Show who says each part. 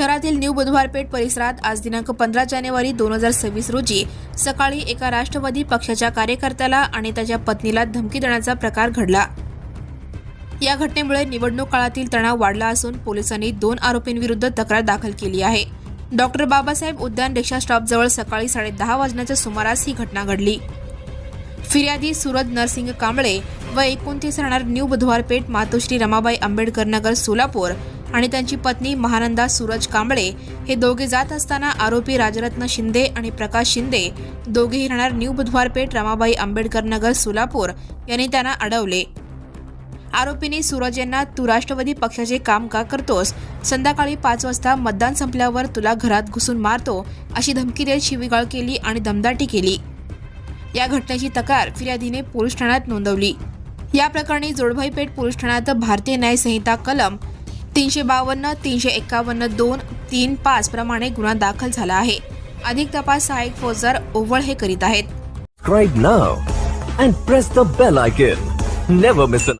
Speaker 1: शहरातील न्यू बुधवारपेठ परिसरात आज दिनांक पंधरा जानेवारी दोन हजार सव्वीस रोजी सकाळी एका राष्ट्रवादी पक्षाच्या कार्यकर्त्याला आणि त्याच्या पत्नीला धमकी देण्याचा प्रकार घडला. या घटनेमुळे निवडणूक काळातील तणाव वाढला असून पोलिसांनी दोन आरोपींविरुद्ध तक्रार दाखल केली आहे. डॉक्टर बाबासाहेब उद्यान रिक्षा स्टॉपजवळ सकाळी साडेदहा वाजण्याच्या सुमारास ही घटना घडली. फिर्यादी सूरज नरसिंग कांबळे व एकोणतीस राहणार न्यू बुधवारपेठ मातोश्री रमाबाई आंबेडकर नगर सोलापूर आणि त्यांची पत्नी महानंदा सूरज कांबळे हे दोघे जात असताना आरोपी राजरत्न शिंदे आणि प्रकाश शिंदे दोघेही राहणार न्यू बुधवारपेठ रमाबाई आंबेडकर नगर सोलापूर यांनी त्यांना अडवले. आरोपींनी सूरज यांना तू राष्ट्रवादी पक्षाचे काम का करतोस? संध्याकाळी पाच वाजता मतदान संपल्यावर तुला घरात घुसून मारतो अशी धमकी देत शिवीगाळ केली आणि दमदाटी केली. या घटनेची तक्रार फिर्यादीने पोलीस ठाण्यात नोंदवली. या प्रकरणी जोडभाईपेठ पोलीस ठाण्यात भारतीय न्याय संहिता कलम तीनशे बावन्न तीनशे एक्कावन्न दोन तीन पाच प्रमाणे गुन्हा दाखल झाला आहे. अधिक तपास सहाय्यक फौजदार ओवळ हे करीत आहेत.